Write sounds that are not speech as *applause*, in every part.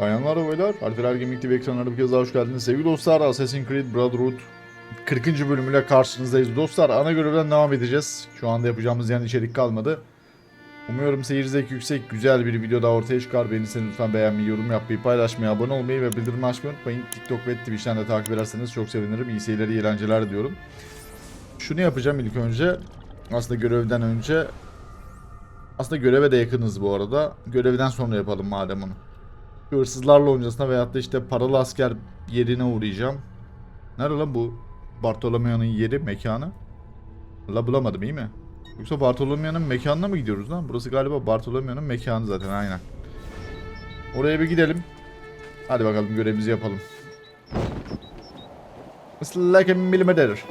Bayanlar ve beyler, Alper Ergin TV ekranlarına bir kez daha hoş geldiniz. Sevgili dostlar, Assassin's Creed Brotherhood 40. bölümüyle karşınızdayız. Dostlar, ana görevden devam edeceğiz. Şu anda yapacağımız yani içerik kalmadı. Umuyorum seyir zevki yüksek, güzel bir video daha ortaya çıkar. Beğenirseniz lütfen beğenmeyi, yorum yapmayı, paylaşmayı, abone olmayı ve bildirim açmayı unutmayın. TikTok ve Twitch'ten de takip ederseniz çok sevinirim. İyi seyirler, eğlenceler diyorum. Şunu yapacağım ilk önce. Aslında görevden önce... Aslında göreve de yakınız bu arada. Görevden sonra yapalım madem onu hırsızlarla oynayacağına veyahut da işte paralı asker yerine uğrayacağım. Nerede lan bu Bartolomeo'nun yeri, mekanı? La bulamadım iyi mi? Yoksa Bartolomeo'nun mekanına mı gidiyoruz lan? Burası galiba Bartolomeo'nun mekanı zaten aynen. Oraya bir gidelim. Hadi bakalım görevimizi yapalım. It's like a millimeter.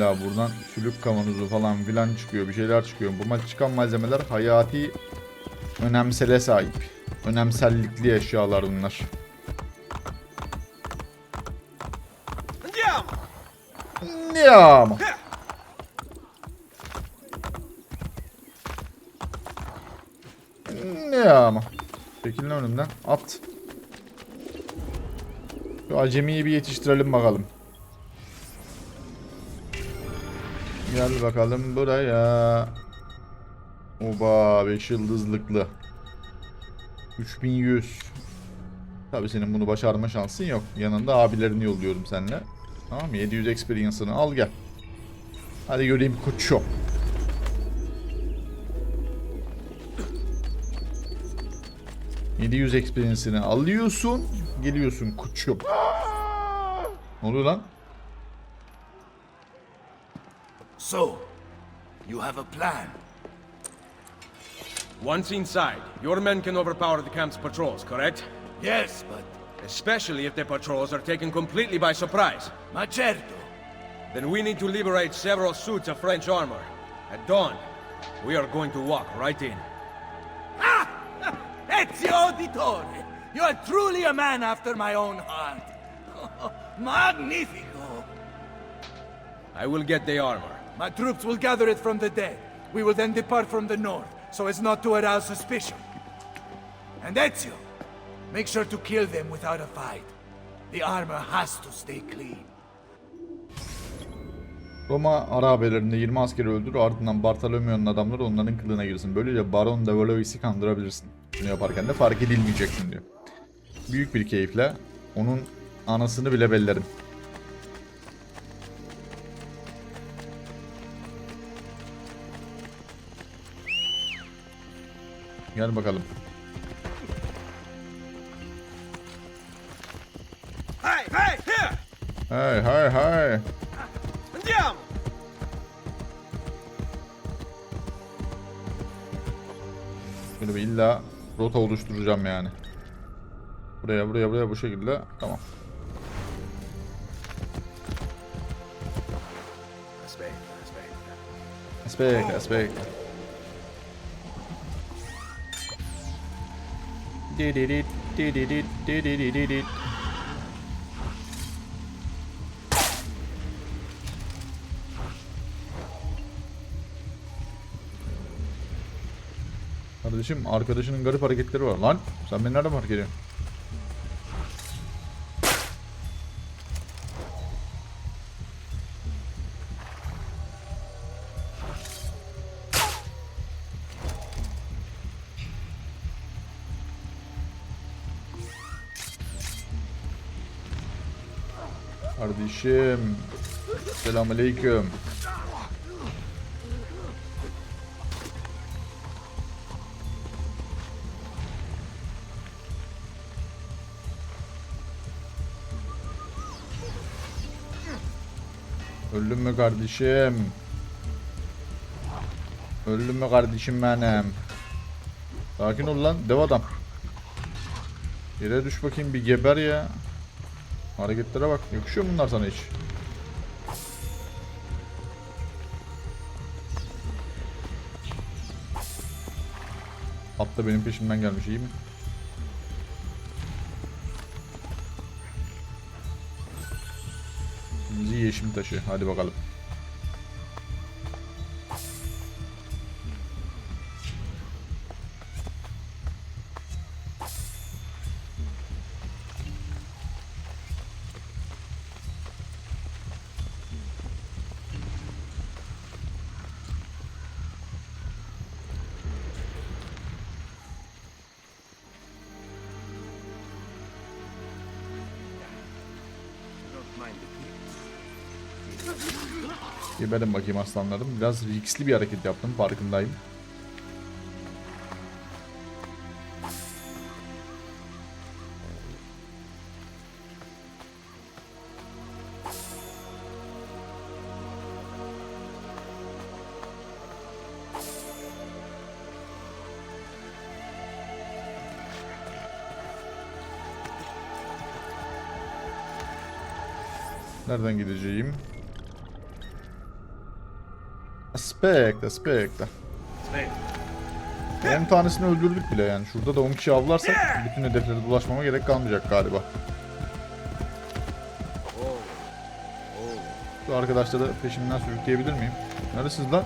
Abi buradan sülük kavanozu falan filan çıkıyor bir şeyler çıkıyor. Bu maç çıkan malzemeler hayati önemsele sahip. Önemsellikli eşyalar bunlar. Ya ama. Ya ama. Çekilin önümden. At. Şu acemiyi bir yetiştirelim bakalım. Gel bakalım buraya. Oba 5 yıldızlıklı. 3100. Tabi senin bunu başarma şansın yok. Yanında abilerini yolluyorum seninle. Tamam mı? 700 experience'ını al gel. Hadi göreyim koçum. ...700 experience'ini alıyorsun... ...geliyorsun koçum. Ne oluyor lan? So, you have a plan. Once inside, your men can overpower the camp's patrols, correct? Yes, but Especially if the patrols are taken completely by surprise. ma certo. Then we need to liberate several suits of French armor. At dawn, we are going to walk right in. Ah! Ezio Auditore! You are truly a man after my own heart. *laughs* Magnifico! I will get the armor. My troops will gather it from the dead. We will then depart from the north, so as not to arouse suspicion. And Ezio, make sure to kill them without a fight. The armor has to stay clean. Roma arabelerinde 20 askeri öldür ardından Bartolomeo'nun adamları onların kılığına girsin. Böylece Baron de Valois'i kandırabilirsin. Bunu yaparken de fark edilmeyeceksin diyor. Büyük bir keyifle onun anasını bile bellerim. Gel bakalım. Hey, hey, here! Hay hay hay. Andiamo! Böyle bir illa rota oluşturacağım yani. Buraya buraya buraya bu şekilde tamam. Aspetta, aspetta. Aspetta, aspetta. Dididit, dididit, dididididit. Kardeşim arkadaşının garip hareketleri var lan. Sen beni nereden fark ediyorsun? Kardeşim. Selamünaleyküm. Öldün mü kardeşim? Öldün mü kardeşim benim? Sakin ol lan dev adam. Yere düş bakayım bir geber ya. Hareketlere bak. Yakışıyor bunlar sana hiç? At da benim peşimden gelmiş iyi mi? Bizi yeşim taşı. Hadi bakalım. Geberin bakayım aslanlarım. Biraz riskli bir hareket yaptım farkındayım. Nereden gideceğim? Aspect, aspect. 10 tanesini öldürdük bile yani. Şurada da 10 kişi avlarsak bütün hedeflere dolaşmama gerek kalmayacak galiba. Şu arkadaşları peşimden sürükleyebilir miyim? Neredesiniz lan?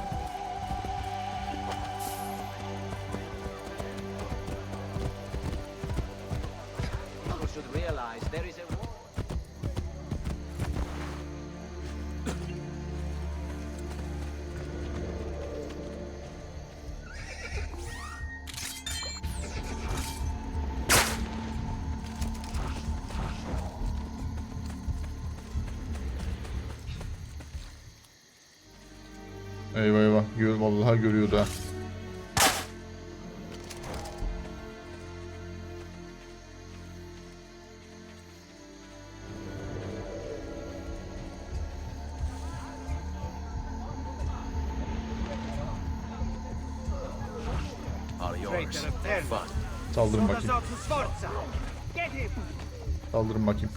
Yours. Fun. Saldırın bakayım. Saldırın bakayım.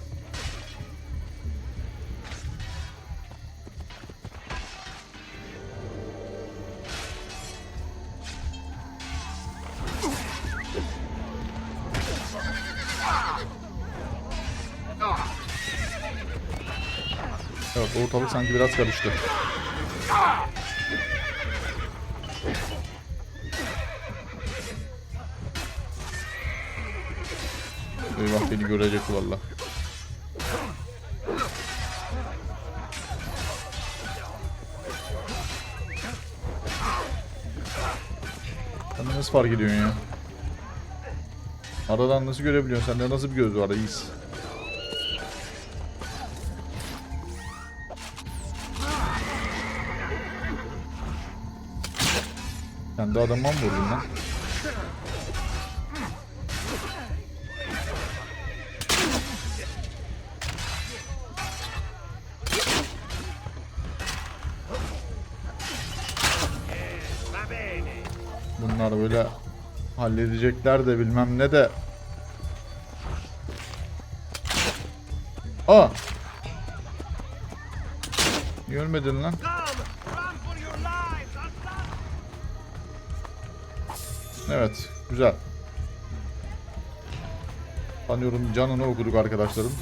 Evet ortalık sanki biraz karıştı. Beni görecek valla. Sen de nasıl fark ediyorsun ya? Aradan nasıl görebiliyorsun? Sende nasıl bir göz var reis? Kendi adamıma mı vurdun lan? Böyle halledecekler de bilmem ne de. Aa! Niye ölmedin lan? Evet, güzel. Sanıyorum canını okuduk arkadaşlarım.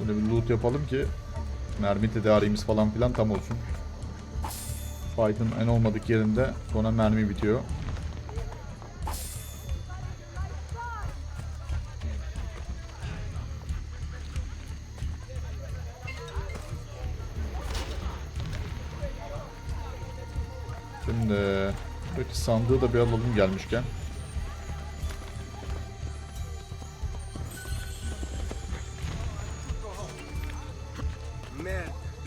Böyle bir loot yapalım ki mermi tedarimiz falan filan tam olsun. Fight'ın en olmadık yerinde sonra mermi bitiyor. Şimdi buradaki sandığı da bir alalım gelmişken.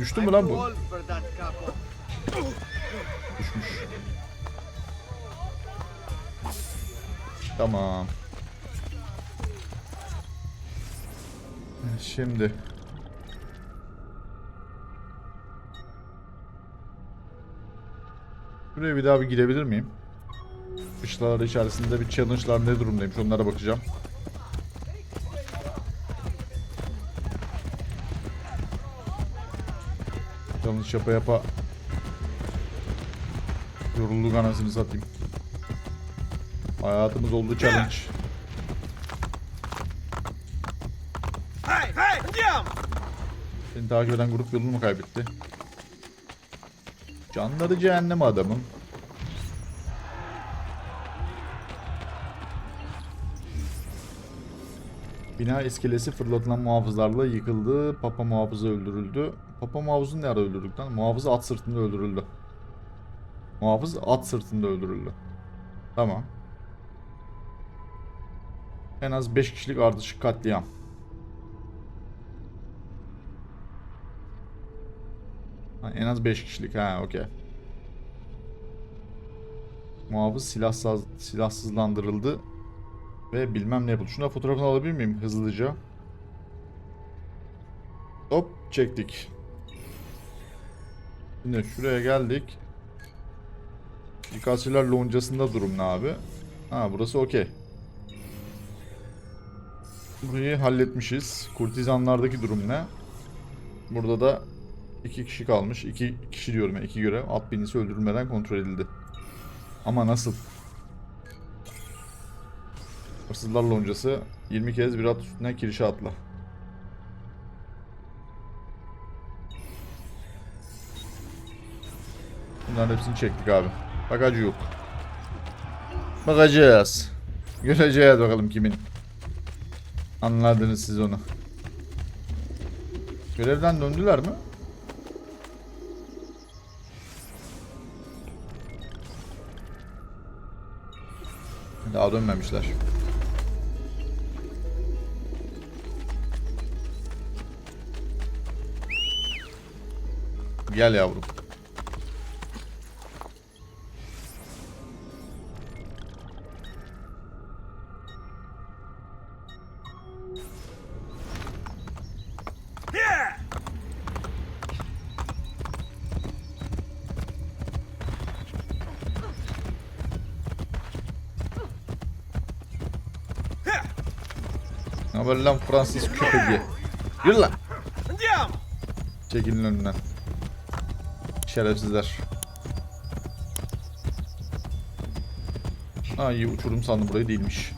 Düştü mü lan bu? Düşmüş. Tamam. Şimdi. Buraya bir daha bir girebilir miyim? Kışlalar içerisinde bir challenge'lar ne durumdaymış onlara bakacağım. Challenge yapa yapa Yorulduk anasını satayım. Hayatımız oldu challenge. Hey, hey! Seni takip eden grup yolunu mu kaybetti? Canları cehennem adamım. Bina iskelesi fırlatılan muhafızlarla yıkıldı. Papa muhafızı öldürüldü. Papa muhafızı nerede öldürdük lan? Muhafız at sırtında öldürüldü. Muhafız at sırtında öldürüldü. Tamam. En az 5 kişilik ardışık katliam. En az 5 kişilik. Ha, okey. Muhafız silahsız, silahsızlandırıldı. Ve bilmem ne yapıldı. Şuna fotoğrafını alabilir miyim hızlıca? Hop çektik. Şimdi şuraya geldik. İkasçılar loncasında durum ne abi? Ha burası okey. Burayı halletmişiz. Kurtizanlardaki durum ne? Burada da iki kişi kalmış. İki kişi diyorum ya iki görev. At binisi öldürülmeden kontrol edildi. Ama nasıl? Hırsızlar loncası 20 kez bir at üstüne kirişe atla. Bunların hepsini çektik abi. Bagajı yok. Bakacağız. Göreceğiz bakalım kimin. Anladınız siz onu. Görevden döndüler mi? Daha dönmemişler. Gel yavrum. Ne haber lan Fransız köpeği? Yürü lan. Çekilin önünden. Şerefsizler. İyi uçurum sandım burayı değilmiş.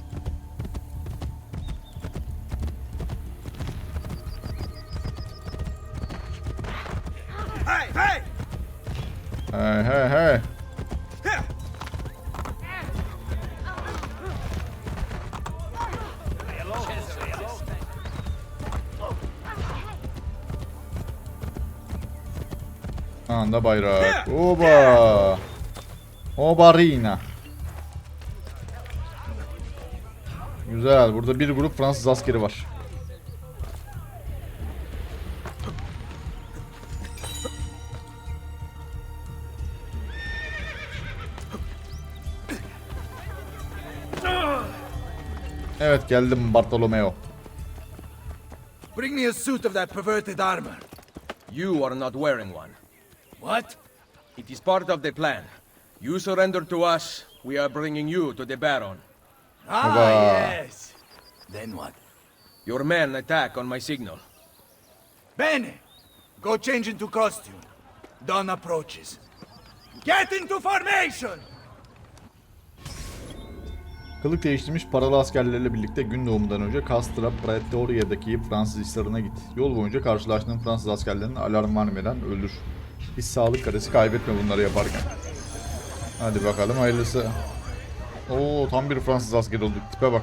Anda bayrak. Oba. Obarina. Güzel. Burada bir grup Fransız askeri var. Evet geldim Bartolomeo. Bring me a suit of that perverted armor. You are not wearing one. What? It is part of the plan. You surrender to us, we are bringing you to the Baron. Ah, yes. Then what? Your men attack on my signal. Bene. Go change into costume. Dawn approaches. Get into formation! Kılık değiştirmiş paralı askerlerle birlikte gün doğumundan önce Castra Praetoria'daki Fransız hisarına git. Yol boyunca karşılaştığın Fransız askerlerini alarm vermeden öldür. Hiç sağlık karesi kaybetme bunları yaparken. Hadi bakalım hayırlısı. Oo tam bir Fransız asker olduk. Tipe bak.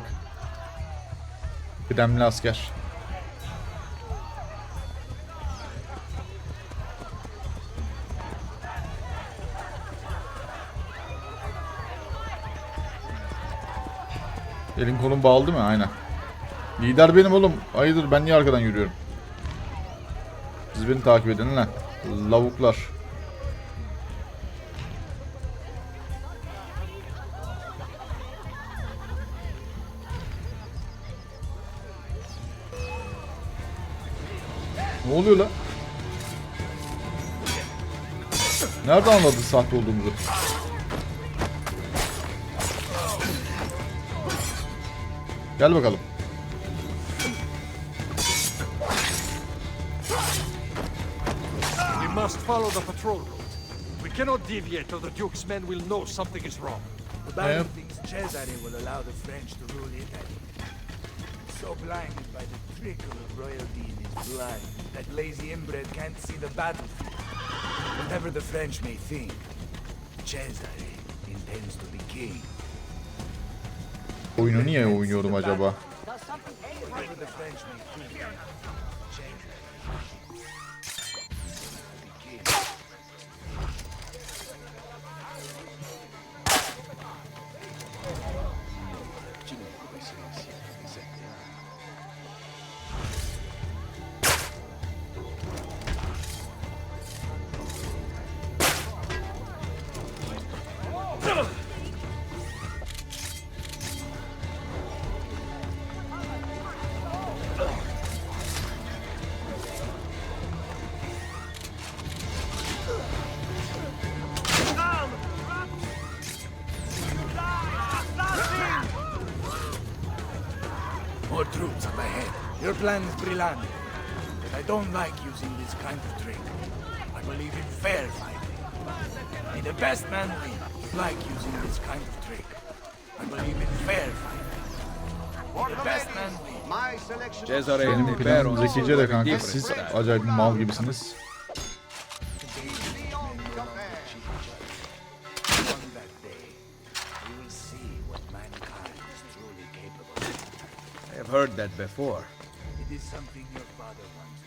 Kıdemli asker. Elin kolun bağlı değil mi? Aynen. Lider benim oğlum. Hayırdır ben niye arkadan yürüyorum? Siz beni takip edin lan. Lavuklar. Ne oluyor lan? Nerede anladın sahte olduğumuzu? Gel bakalım. Must follow the patrol route. We cannot deviate or the Duke's men will know something is wrong. The Baron thinks Cesare will allow the French to rule Italy. So blinded by the trickle of royalty in his blood that lazy inbred can't see the battlefield. Whatever the French may think, Cesare intends to be king. Oyunu niye oynuyorum acaba? Your plan is brilliant. But I don't like using this kind of trick. I believe in fair fighting. May the best man win. Like using this kind of trick. I believe in fair fighting. May the best man win. My selection. Cesare Benim and the planım Baron zekice de very kanka. different Siz styles. acayip mal gibisiniz. On that day, you will see what mankind is truly capable of. I have heard that before. İs something your father once.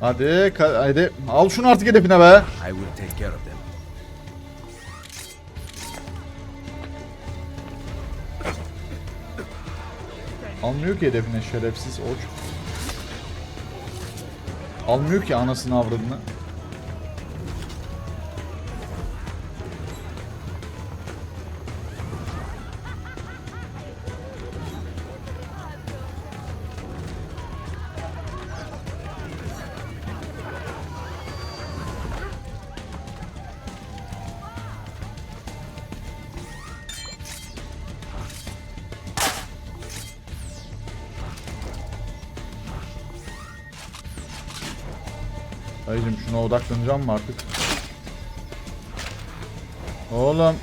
Hadi, hadi. Al şunu artık hedefine be. I will take care of them. Almıyor ki hedefine şerefsiz oç. Almıyor ki anasını avradını. Odaklanacağım mı artık? Oğlum.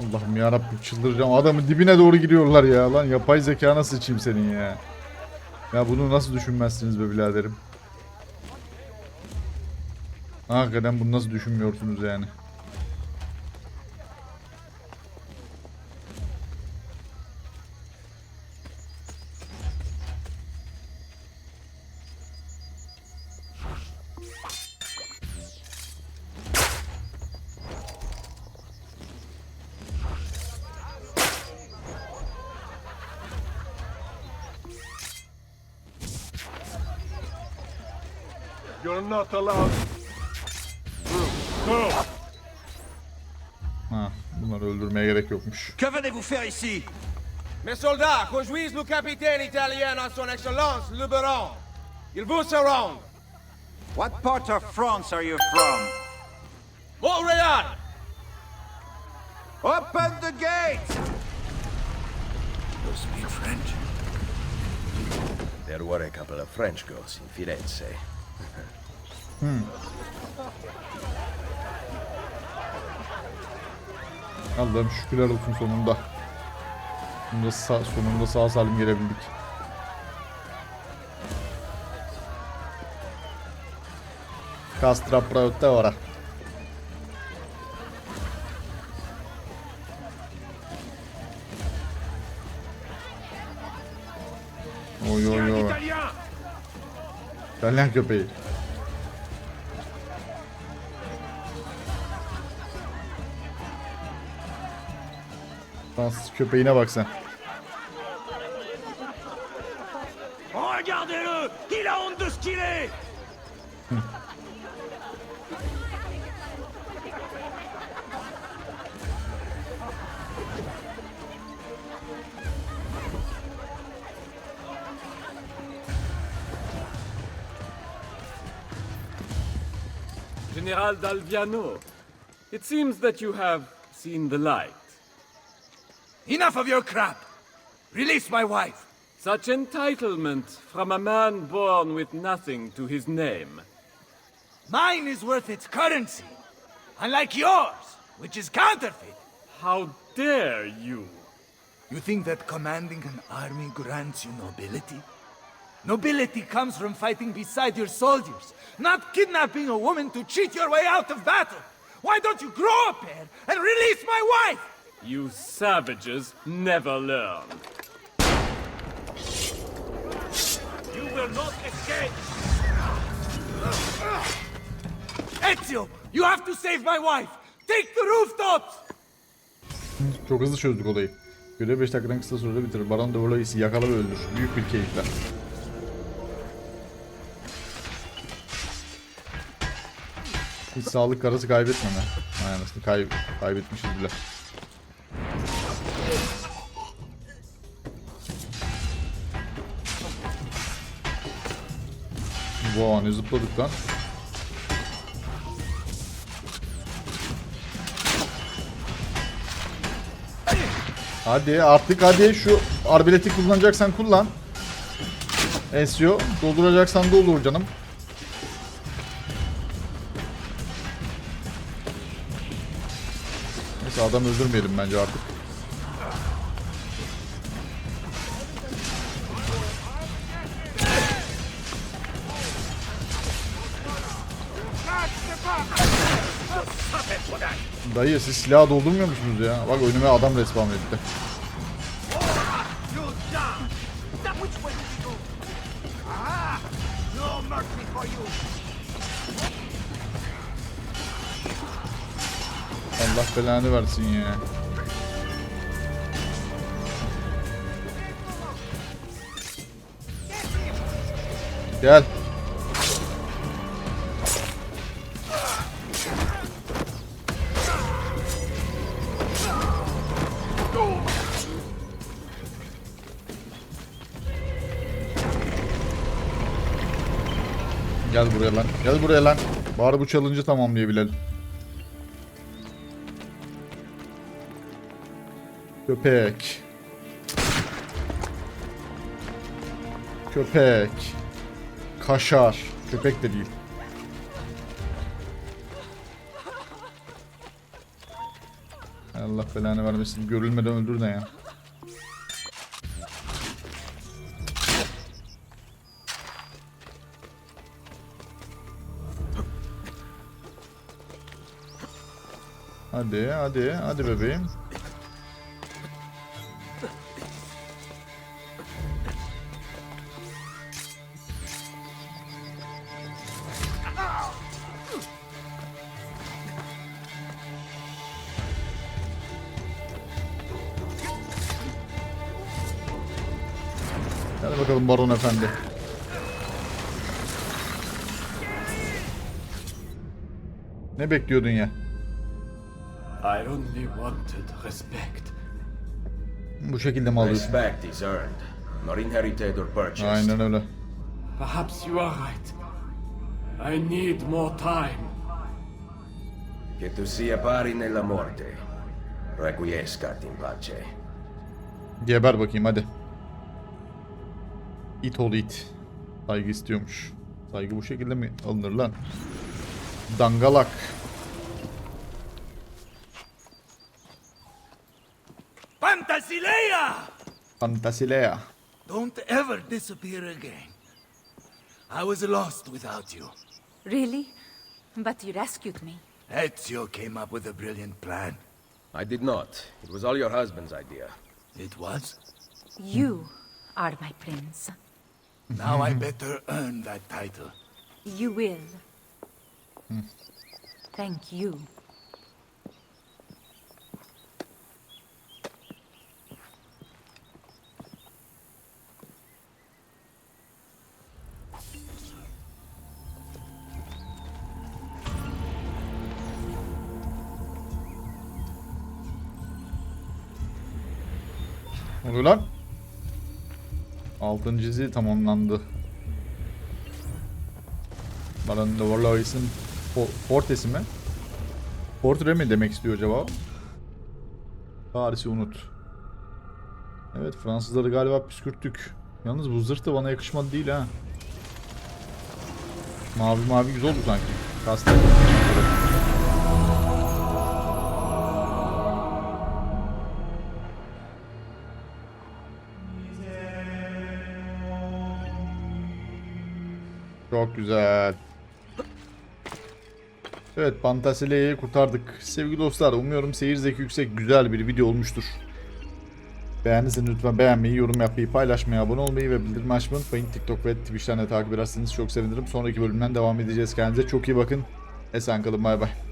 Allah'ım yarabbim çıldıracağım. Adamın dibine doğru giriyorlar ya. Lan yapay zeka nasıl sıçayım senin ya. Ya bunu nasıl düşünmezsiniz be biraderim. Hakikaten bunu nasıl düşünmüyorsunuz yani. Ha, bunları öldürmeye gerek yokmuş. Que venez-vous faire ici? Mes soldats, conduisent le capitaine italien à son excellence, le baron. Il vous surround. What part of France are you from? Montreal! Open the gate! You speak French? There were a couple of French girls in Firenze. Allah'ım şükürler olsun sonunda. Sonunda sağ, sonunda sağ salim gelebildik. Castra Prote ora. Oy oy oy. İtalyan köpeği. Fransız köpeğine bak sen. General Dalviano, it seems that you have seen the light. Enough of your crap! Release my wife! Such entitlement from a man born with nothing to his name. Mine is worth its currency, unlike yours, which is counterfeit. How dare you? You think that commanding an army grants you nobility? Nobility comes from fighting beside your soldiers, not kidnapping a woman to cheat your way out of battle. Why don't you grow up here and release my wife? You savages never learn. You will not escape Ezio, you have to save my wife. Take the rooftops. Çok hızlı çözdük olayı. Görev 5 dakikadan kısa sürede bitirir. Baron de Valois'i yakala ve öldür. Büyük bir keyifle. Hiç sağlık karası kaybetmeme. Ay anasını kay kaybetmişiz bile. Wow ne zıpladık lan. Hadi artık hadi şu arbaleti kullanacaksan kullan. Ezio dolduracaksan doldur canım. Neyse adam öldürmeyelim bence artık. Dayı siz silahı doldurmuyor musunuz ya? Bak önüme adam respawn etti. Ah! Allah belanı versin ya. Gel buraya lan. Gel buraya lan. Bari bu challenge'ı tamamlayabilelim. Köpek. Köpek. Kaşar. Köpek de değil. Allah belanı vermesin. Görülmeden öldür ne ya. Hadi hadi hadi bebeğim. Hadi bakalım Baron Efendi. Ne bekliyordun ya? I only wanted respect. Bu şekilde mi alıyorsun? Respect is earned, not inherited or purchased. Aynen öyle. Perhaps you are right. I need more time. Che tu sia pari nella morte. Requiescat in pace. Geber bakayım hadi. İt ol it. Saygı istiyormuş. Saygı bu şekilde mi alınır lan? Dangalak. Fantasilea! Fantasilea. Don't ever disappear again. I was lost without you. Really? But you rescued me. Ezio came up with a brilliant plan. I did not. It was all your husband's idea. It was? You are my prince. Now I better earn that title. You will. Thank you. Altıncı dizi tamamlandı. Baron de Warlock'ın Fortes'i mi? Portre mi demek istiyor acaba? Paris'i unut. Evet Fransızları galiba püskürttük. Yalnız bu zırh da bana yakışmadı değil ha. Mavi mavi güzel oldu sanki. Kastet. Çok güzel. Evet Pantasele'yi kurtardık. Sevgili dostlar umuyorum seyir zevki yüksek güzel bir video olmuştur. Beğendiyseniz lütfen beğenmeyi, yorum yapmayı, paylaşmayı, abone olmayı ve bildirim açmayı unutmayın. TikTok ve Twitch'ten de takip ederseniz çok sevinirim. Sonraki bölümden devam edeceğiz. Kendinize çok iyi bakın. Esen kalın bay bay.